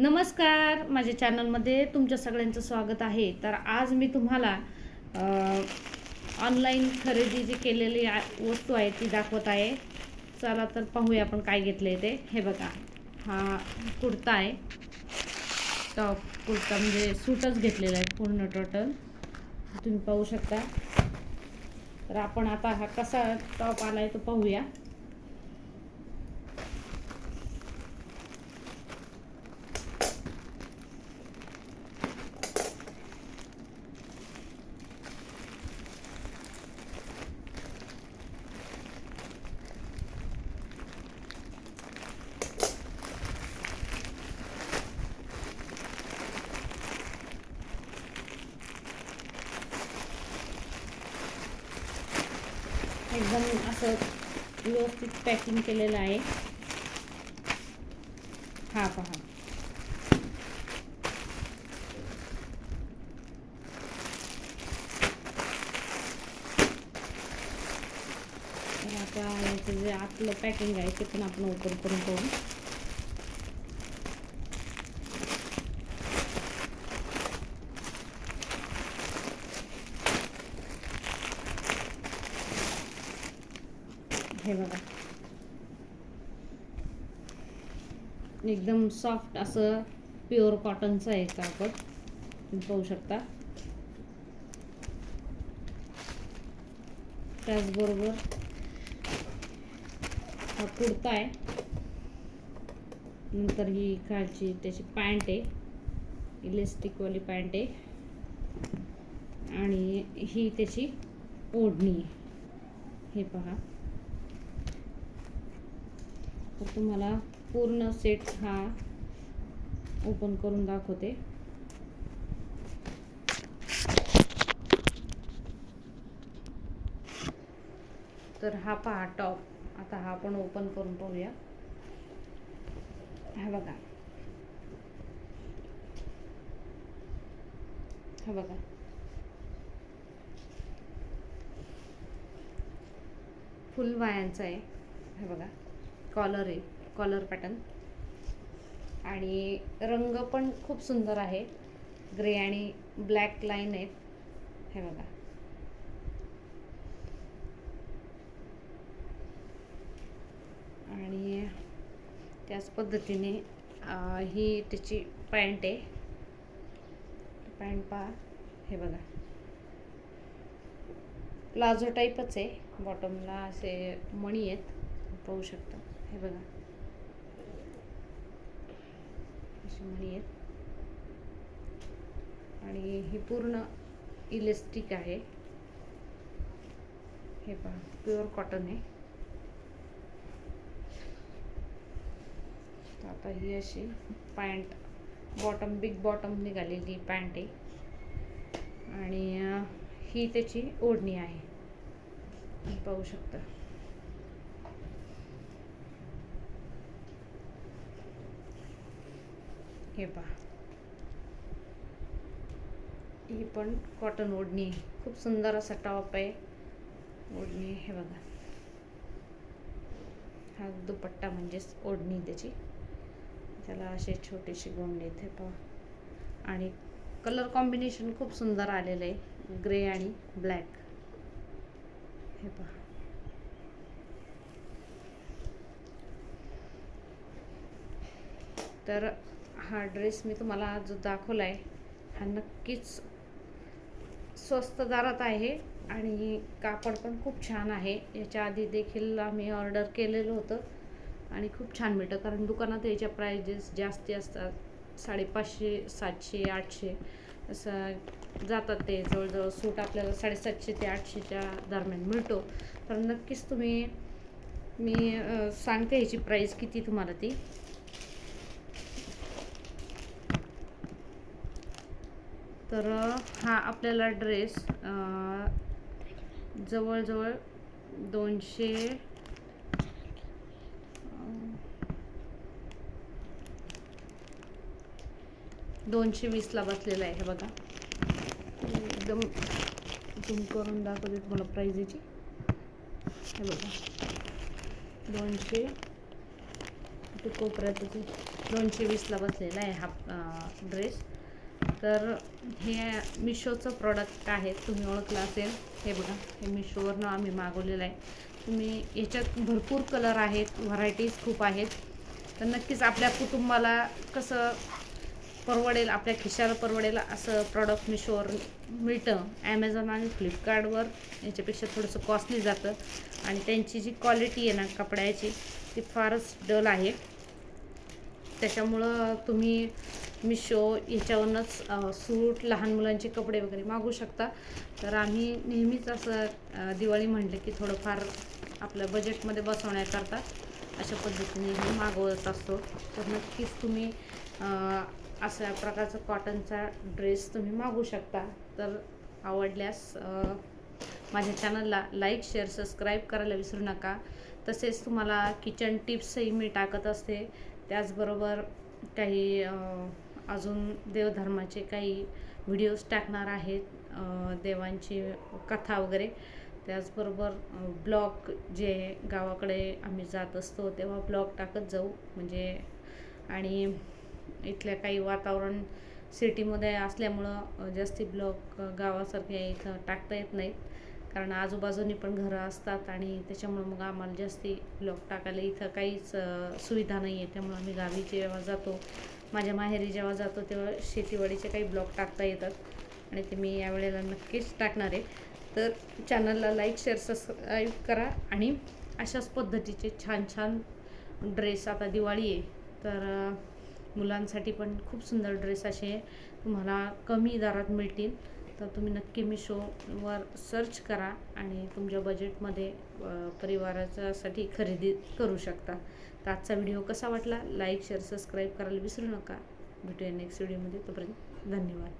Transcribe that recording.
नमस्कार. माझ्या चॅनलमध्ये तुमच्या सगळ्यांचं स्वागत आहे. तर आज मी तुम्हाला ऑनलाईन खरेदी जी केलेली आ- वस्तू आहे ती दाखवत आहे. चला तर पाहूया आपण काय घेतले ते. हे बघा. हा कुर्ता आहे. टॉप कुर्ता म्हणजे सूटच घेतलेला आहे पूर्ण टोटल तुम्ही पाहू शकता. तर आपण आता हा कसा टॉप आला आहे तो पाहूया. एकदम असं व्यवस्थित पॅकिंग केलेलं आहे. हा पहा. तर आता याचं जे आतलं पॅकिंग आहे ते पण आपण ओपन करून पाहू. हे बघा. एकदम सॉफ्ट असं प्युअर कॉटनचं आहे कापड तुम्ही पाहू शकता. त्याचबरोबर हा कुर्ता आहे. नंतर ही खालची त्याची पॅन्ट आहे. इलेस्टिकवाली पॅन्ट आहे. आणि ही त्याची ओढणी आहे. हे पहा. तर तुम्हाला पूर्ण सेट हा ओपन करून दाखवते. तर हा पहा टॉप आता हा आपण ओपन करून पाहूया. हा बघा. हा बघा. फुल वायांचा आहे. हे बघा. कॉलर आहे कॉलर पॅटर्न. आणि रंग पण खूप सुंदर आहे. ग्रे आणि ब्लॅक लाईन आहेत. हे बघा. आणि त्याच पद्धतीने ही त्याची पॅन्ट आहे. पॅन्ट पहा. हे बघा. प्लाझो टाईपच आहे. बॉटमला असे मणी आहेत. पाहू शकता. हे बघा. अशी मणी आहेत. आणि ही पूर्ण इलेस्टिक आहे. हे पहा प्युअर कॉटन आहे. आता ही अशी पॅन्ट बॉटम बिग बॉटम निघालेली पॅन्ट आहे. आणि ही त्याची ओढणी आहे. पाहू शकता. हे पहा. ही पण कॉटन ओढणी खूप सुंदर असा टॉप आहे. ओढणी हे बघा. हा दुपट्टा म्हणजेच ओढणी त्याची. त्याला असे छोटेसे गोंडे आहेत हे पहा. आणि कलर कॉम्बिनेशन खूप सुंदर आलेलं आहे. ग्रे आणि ब्लॅक हे पहा. तर हा ड्रेस मी तुम्हाला जो दाखवला आहे हा नक्कीच स्वस्त दरात आहे आणि कापड पण खूप छान आहे. याच्या आधी देखील आम्ही ऑर्डर केलेलं होतं आणि खूप छान मिळतं. कारण दुकानात याच्या प्रायजेस जास्ती असतात. साडेपाचशे सातशे आठशे असं जातात ते. जवळजवळ सूट आपल्याला साडेसातशे ते आठशेच्या दरम्यान मिळतो. तर नक्कीच तुम्ही मी सांगते ह्याची प्राईस किती तुम्हाला ती. तर हा आपल्याला ड्रेस जवळजवळ दोनशे दोनशे वीसला बसलेला आहे हे बघा. एकदम झूम करून दाखवते तुम्हाला प्राईज याची हे बघा. दोनशे ते कोपऱ्यात दोनशे वीसला बसलेला आहे हा ड्रेस तर हे मिशोचं प्रॉडक्ट आहे तुम्ही ओळखलं असेल. हे बघा हे मिशोवरनं आम्ही मागवलेलं आहे. तुम्ही याच्यात भरपूर कलर आहेत व्हरायटीज खूप आहेत. तर नक्कीच आपल्या कुटुंबाला कसं परवडेल आपल्या खिशाला परवडेल असं प्रॉडक्ट मिशोवर मिळतं. ॲमेझॉन आणि फ्लिपकार्टवर याच्यापेक्षा थोडंसं कॉस्टली जातं. आणि त्यांची जी क्वालिटी आहे ना कपड्याची ती फारच डल आहे. त्याच्यामुळं तुम्ही मिशो याच्यावरूनच सूट लहान मुलांचे कपडे वगैरे मागू शकता. तर आम्ही नेहमीच असं दिवाळी म्हटलं की थोडंफार आपल्या बजेटमध्ये बसवण्याकरता अशा पद्धतीने हे मागवत असतो. तर नक्कीच तुम्ही अशा प्रकारचा कॉटनचा ड्रेस तुम्ही मागू शकता. तर आवडल्यास माझ्या चॅनलला लाईक शेअर सबस्क्राईब करायला विसरू नका. तसेच तुम्हाला किचन टिप्सही मी टाकत असते. त्याचबरोबर काही अजून देवधर्माचे काही व्हिडिओज टाकणार आहेत देवांची कथा वगैरे. त्याचबरोबर ब्लॉग जे गावाकडे आम्ही जात असतो तेव्हा ब्लॉग टाकत जाऊ. म्हणजे आणि इथल्या काही वातावरण सिटीमध्ये असल्यामुळं जास्ती ब्लॉग गावासारखे इथं टाकता येत नाहीत. कारण आजूबाजूनी पण घरं असतात आणि त्याच्यामुळं मग आम्हाला जास्ती ब्लॉग टाकायला इथं काहीच सुविधा नाही आहे त्यामुळं आम्ही गावी जेव्हा जातो माझ्या माहेरी जेव्हा जातो तेव्हा शेतीवाडीचे काही ब्लॉग टाकता येतात. आणि ते मी यावेळेला नक्कीच टाकणार आहे. तर चॅनलला लाईक शेअर सबस्क्राईब करा. आणि अशाच पद्धतीचे छान छान ड्रेस आता दिवाळी आहे. तर मुलांसाठी पण खूप सुंदर ड्रेस असे तुम्हाला कमी दरात मिळतील. तर तुम्ही नक्की मिशोवर सर्च करा आणि तुमच्या बजेटमध्ये परिवाराच्यासाठी खरेदी करू शकता. तर आजचा व्हिडिओ कसा वाटला? लाईक शेअर सबस्क्राईब करायला विसरू नका. भेटूया नेक्स्ट व्हिडिओमध्ये तोपर्यंत धन्यवाद.